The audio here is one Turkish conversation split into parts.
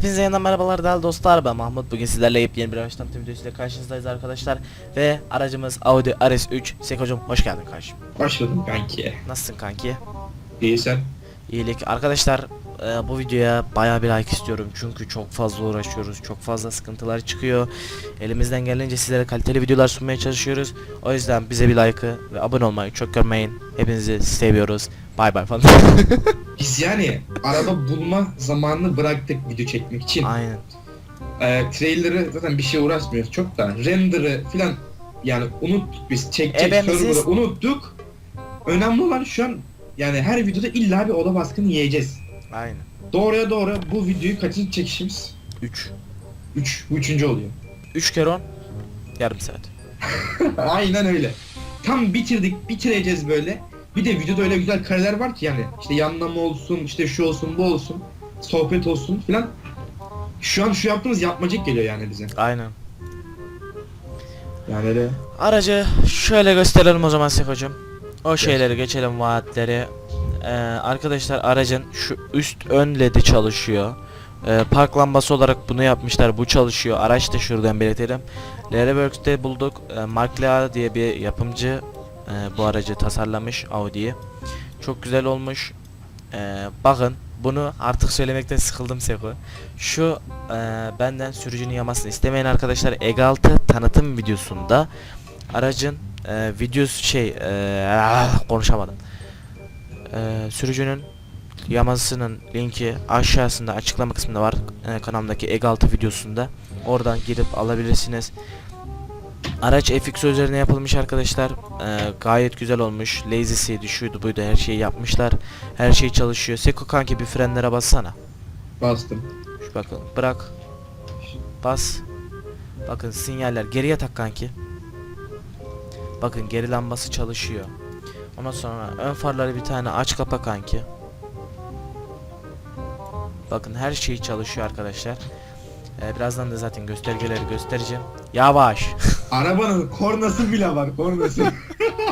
Hepinize yeniden merhabalar değerli dostlar ben Mahmut bugün sizlerle yepyeni bir araç tanıtım videosuyla karşınızdayız arkadaşlar Ve aracımız Audi RS3 Seko'cum hoş geldin kardeşim Başladım kanki. Nasılsın kanki? İyi sen? İyilik arkadaşlar e, bu videoya baya bir like istiyorum çünkü çok fazla uğraşıyoruz çok fazla sıkıntılar çıkıyor Elimizden geldiğince sizlere kaliteli videolar sunmaya çalışıyoruz O yüzden bize bir like'ı ve abone olmayı çok görmeyin Hepinizi seviyoruz Bay bay falan Biz yani araba bulma zamanını bıraktık video çekmek için. Aynen Ee, trailer'ı zaten bir şey uğraşmıyoruz çok da. Render'ı filan yani unuttuk biz. Çekecek Ebemiziz. server'ı unuttuk. Önemli olan şu an yani her videoda illa bir oda baskını yiyeceğiz. aynen Doğruya doğru bu videoyu kaçıncı çekişimiz? 3 3. Bu üçüncü oluyor. 3 kere 10 yarım saat Aynen öyle. Tam bitirdik, bitireceğiz böyle. Bir de videoda öyle güzel kareler var ki yani işte yanlama olsun, işte şu olsun, bu olsun, sohbet olsun filan. Şu an şu yaptığımız yapmacık geliyor yani bize. Aynen Yani öyle. Aracı şöyle gösterelim o zaman Seko'cum. O şeyleri geçelim vaatleri. Ee, arkadaşlar aracın şu üst ön ledi çalışıyor. Ee, park lambası olarak bunu yapmışlar. Bu çalışıyor. Araç da şuradan belirtelim. Lereworks'te bulduk. Ee, Mark Lea diye bir yapımcı e, bu aracı tasarlamış Audi'yi. Çok güzel olmuş. Ee, bakın bunu artık söylemekten sıkıldım Seko. Şu e, benden sürücünün yamasını istemeyen arkadaşlar Egaltı tanıtım videosunda aracın e, videosu şey e, konuşamadım. E, sürücünün yamasının linki aşağısında açıklama kısmında var e, kanalımdaki Egaltı videosunda oradan girip alabilirsiniz. Araç FX üzerine yapılmış arkadaşlar. E, gayet güzel olmuş. Lazy'siydi, şuydu buydu her şeyi yapmışlar. Her şey çalışıyor. Seko kanki bir frenlere bassana. Bastım. Şu bakın bırak. Bas. Bakın sinyaller geriye tak kanki. Bakın geri lambası çalışıyor. Ondan sonra ön farları bir tane aç kapa kanki. Bakın her şey çalışıyor arkadaşlar. Ee, birazdan da zaten göstergeleri göstereceğim. Yavaş. Arabanın kornası bile var, kornası.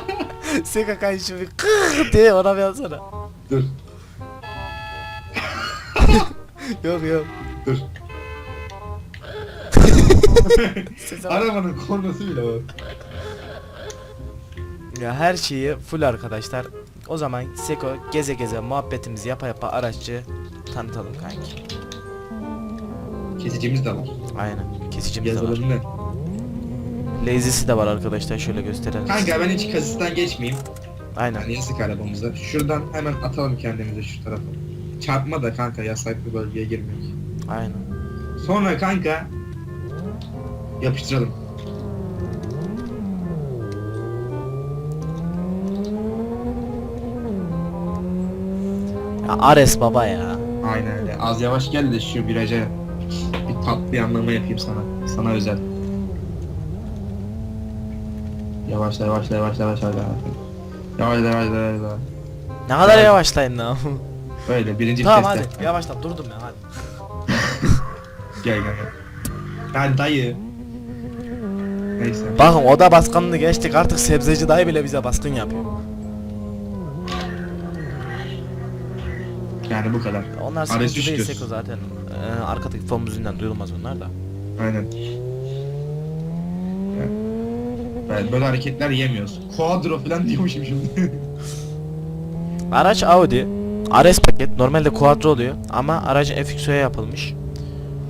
Seka kanki şimdi kıh diye ona bir alsana. dur, Yok yok. dur. Arabanın kornası bile var. Ya her şeyi full arkadaşlar. O zaman Seko geze geze muhabbetimizi yapa yapa araççı tanıtalım kanki. Kesicimiz de var. Aynen. Kesicimiz de var. Yazılım ne? Lazy'si de var arkadaşlar şöyle gösterelim. Kanka ben hiç kasisten geçmeyeyim. Aynen. Yani yasak arabamızda. Şuradan hemen atalım kendimizi şu tarafa. Çarpma da kanka yasaklı bölgeye girmek. Aynen. Sonra kanka yapıştıralım. Ya Ares baba ya. Aynen öyle. Az yavaş gel de şu viraja bir tatlı bir anlama yapayım sana. Sana özel. Yavaş yavaş yavaş yavaş yavaş. Yavaş yavaş yavaş yavaş. Ne kadar Evet. yavaşlayın lan. Öyle birinci tamam viteste. hadi yavaşla durdum ya hadi. Gel gel gel. Ben dayı. Neyse. Bakın oda baskınını geçtik artık sebzeci dayı bile bize baskın yapıyor. Yani bu kadar. Onlar Ares sıkıntı değil düşüyorsun. Seko zaten. Ee, arkadaki fon müziğinden duyulmaz onlar da. Aynen. Evet, böyle hareketler yemiyoruz. Quadro falan diyormuşum şimdi. Araç Audi. Ares paket normalde quattro oluyor ama aracın FXO'ya yapılmış.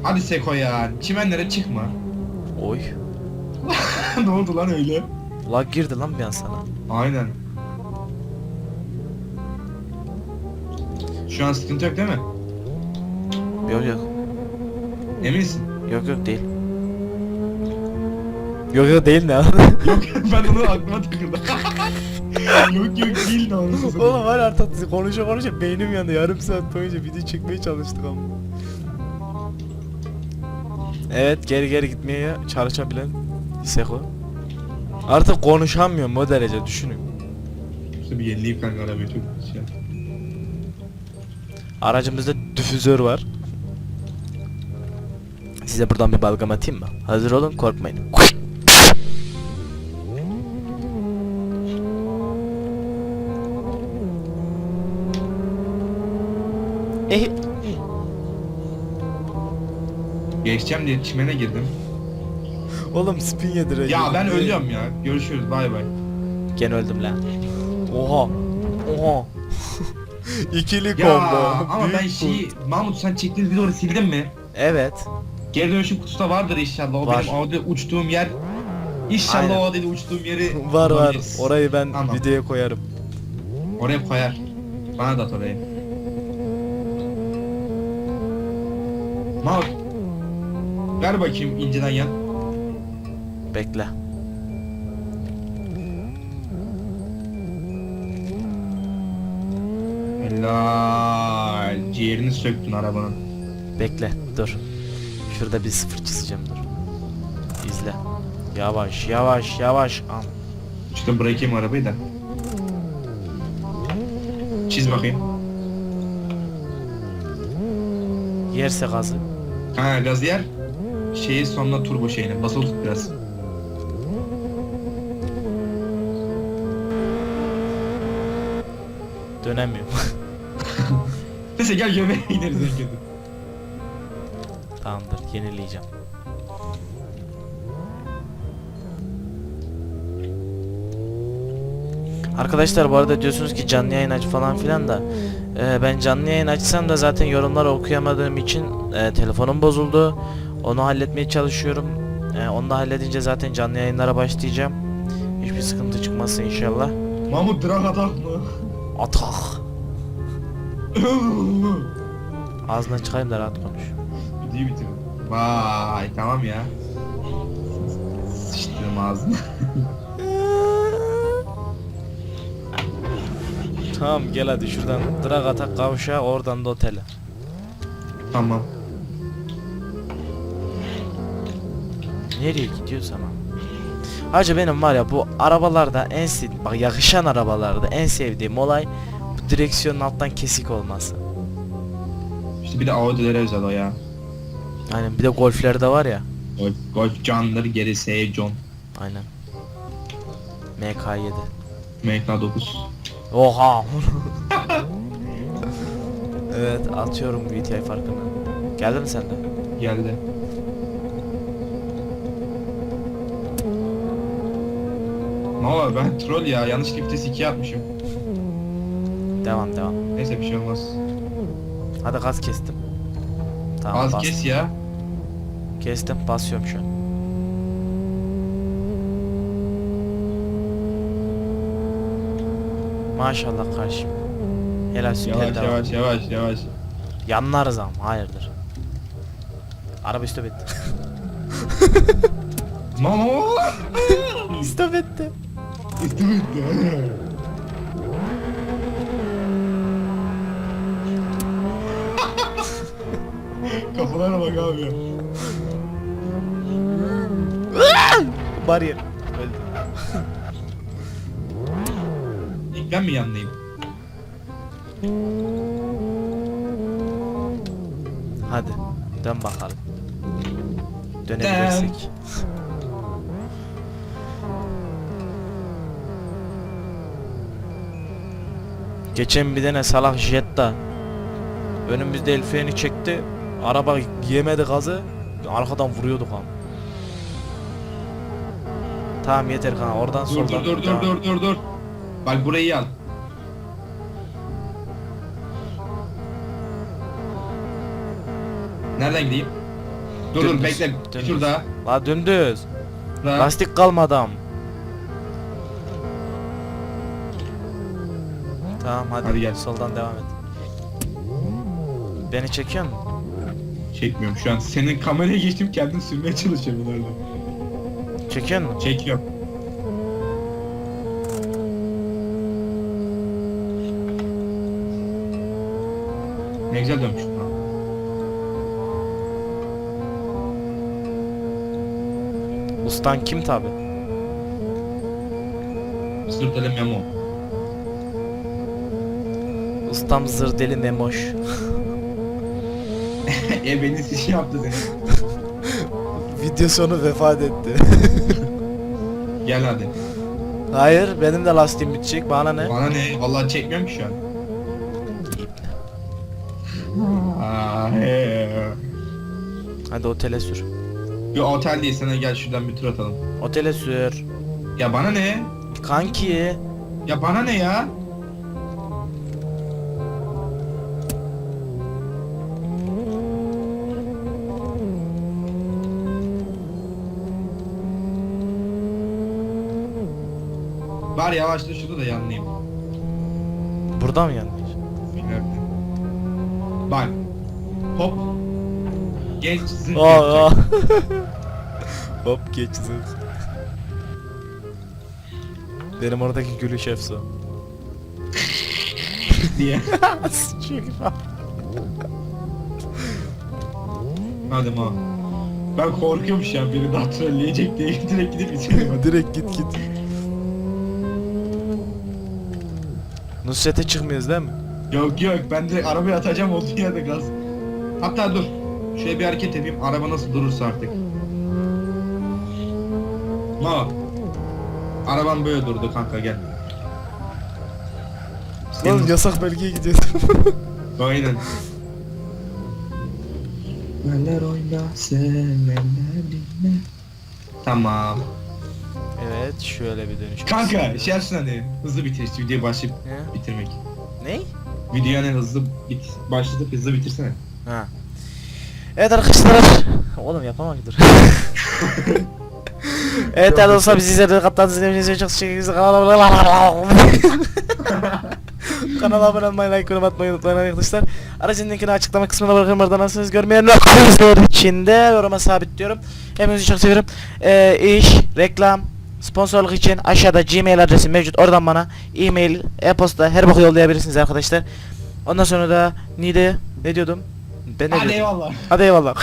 Hadi Seko ya. Çimenlere çıkma. Oy. ne oldu lan öyle? Lag girdi lan bir an sana. Aynen. Şu an sıkıntı yok değil mi? Yok yok. Eminsin? Yok yok değil. Yok yok değil ne? yok ben onu aklıma takıldı. yok yok değil de onu. Oğlum var artık konuşa konuşa beynim yandı. Yarım saat boyunca video çekmeye çalıştık ama. Evet geri geri gitmeye çalışabilen Seko. Artık konuşamıyorum o derece düşünün. İşte bir yenileyim kanka arabayı çok şey. Aracımızda difüzör var. Size buradan bir balgam atayım mı? Hazır olun korkmayın. Eh. Geçeceğim diye çimene girdim. Oğlum spin yedirecek. Ya ben ölüyorum ya. Görüşürüz bay bay. Gene öldüm lan. Oha. Oha. İkili Ya combo. ama Büyük ben şeyi Mahmut sen çektiğiniz videoları sildin mi? Evet. Geri dönüşüm kutusu vardır inşallah. O Var. benim Audi uçtuğum yer. İnşallah Aynen. o Audi'de uçtuğum yeri Var var. bulabiliriz. Orayı ben Tamam. videoya koyarım. Oraya koyar. Bana da at orayı. Mahmut. Ver bakayım inceden yan. Bekle. Helal. Ciğerini söktün arabanın. Bekle. Dur. Şurada bir sıfır çizeceğim dur. İzle. Yavaş yavaş yavaş. Am. İşte bırakayım arabayı da. Çiz bakayım. Yerse gazı. Ha gaz yer. Şeyi sonuna turbo şeyini. Basılı tut biraz. Dönemiyorum. Neyse gel göbeğe ineriz en kötü. Tamamdır. Yenileyeceğim. Arkadaşlar bu arada diyorsunuz ki canlı yayın aç falan filan da e, ben canlı yayın açsam da zaten yorumları okuyamadığım için e, telefonum bozuldu. Onu halletmeye çalışıyorum. E, onu da halledince zaten canlı yayınlara başlayacağım. Hiçbir sıkıntı çıkmazsa inşallah. Mahmut drag atak mı? Atak. Ağzından çıkarayım da rahat konuş. Videoyu bitir. Vay tamam ya. Sıçtım ağzına. Tamam gel hadi şuradan drag atak kavşağı oradan da otele. tamam. Nereye gidiyorsan ama. Hacı benim var ya bu arabalarda en bak yakışan arabalarda en sevdiğim olay direksiyonun alttan kesik olması. İşte bir de Audi'lere özel o ya. Aynen bir de golflerde var ya. Golf, golf candır gerisi heyecan. Aynen. MK7. MK9. Oha. evet atıyorum VTI farkını. Geldi mi sende? Geldi. Valla ben troll ya yanlışlıkla vites 2'ye atmışım. Devam devam. Neyse bir şey olmaz. Hadi gaz kestim. Tamam Az bas. kes ya. Kestim basıyorum şu an. Maşallah karşım. Helal süper Yavaş devam. yavaş yavaş yavaş. Yanlarız ama hayırdır. Araba stop etti. Mama. stop etti. Kafalara bak abi. Bariyer. Öldü. İlk ben mi yanlayayım? Hadi dön bakalım. Dönebilirsek. Geçen bir tane salak Jetta önümüzde el freni çekti. Araba yemedi gazı. Arkadan vuruyorduk ama. Tamam yeter kanka oradan Dur soldan dur dur devam. dur dur dur dur. Bak burayı al. Nereden gideyim? Dur dur Dümdüz, bekle. dümdüz. Şurada. La dümdüz. Şurada. Lastik kalmadı am. Tamam hadi, Hadi gel. soldan devam et. Beni çekiyor musun? Çekmiyorum şu an. Senin kameraya geçtim kendim sürmeye çalışıyorum bunlarla. Çekiyor musun? Çekiyorum. Ne güzel dönmüş. Ustan kim tabi? Sırtele memo. Ustam zırdeli memoş. e beni şey yaptı seni. Video sonu vefat etti. Gel hadi. Hayır benim de lastiğim bitecek bana ne? Bana ne? Vallahi çekmiyorum ki şu an. Aa, he. Hadi otele sür. Bir otel değil sana gel şuradan bir tur atalım. Otele sür. Ya bana ne? Kanki. Ya bana ne ya? Var yavaşla şurada da yanlayayım. Burada mı yanlış? Nerede? Bak. Hop. Genç zınk Aa, yapacak. Hop geç Benim oradaki gülüş efso. diye. Gibi. Hadi ma. Ben korkuyorum şu an biri daha trolleyecek diye direkt gidip içelim. Direkt git git. Nusret'e çıkmıyoruz değil mi? Yok yok ben de arabaya atacağım olduğu yerde gaz. Hatta dur. Şöyle bir hareket yapayım araba nasıl durursa artık. Ma. Araban böyle durdu kanka gel. Oğlum yasak belgeye gidiyoruz. Aynen. Neler oynasın neler dinle. Tamam. Evet şöyle bir dönüş. Kanka şey yapsın hani hızlı bitir işte videoyu başlayıp Ne? bitirmek. Ne? Videoyu hani hızlı bit başlatıp hızlı bitirsene. Ha. Evet arkadaşlar. Oğlum yapamam dur. evet dostlar bizi izlediğiniz kaptan izlediğiniz için çok teşekkür ederiz. Kanala abone olmayı, like yorum atmayı unutmayın arkadaşlar. Aracın linkini açıklama kısmına bırakırım. Oradan nasılsınız görmeyenler içinde yoruma sabitliyorum. Hepinizi çok seviyorum. Ee, iş, reklam, sponsorluk için aşağıda Gmail adresim mevcut. Oradan bana e-mail, e-posta her boku yollayabilirsiniz arkadaşlar. Ondan sonra da Nide ne diyordum? Ben ne Hadi diyordum? eyvallah. Hadi eyvallah.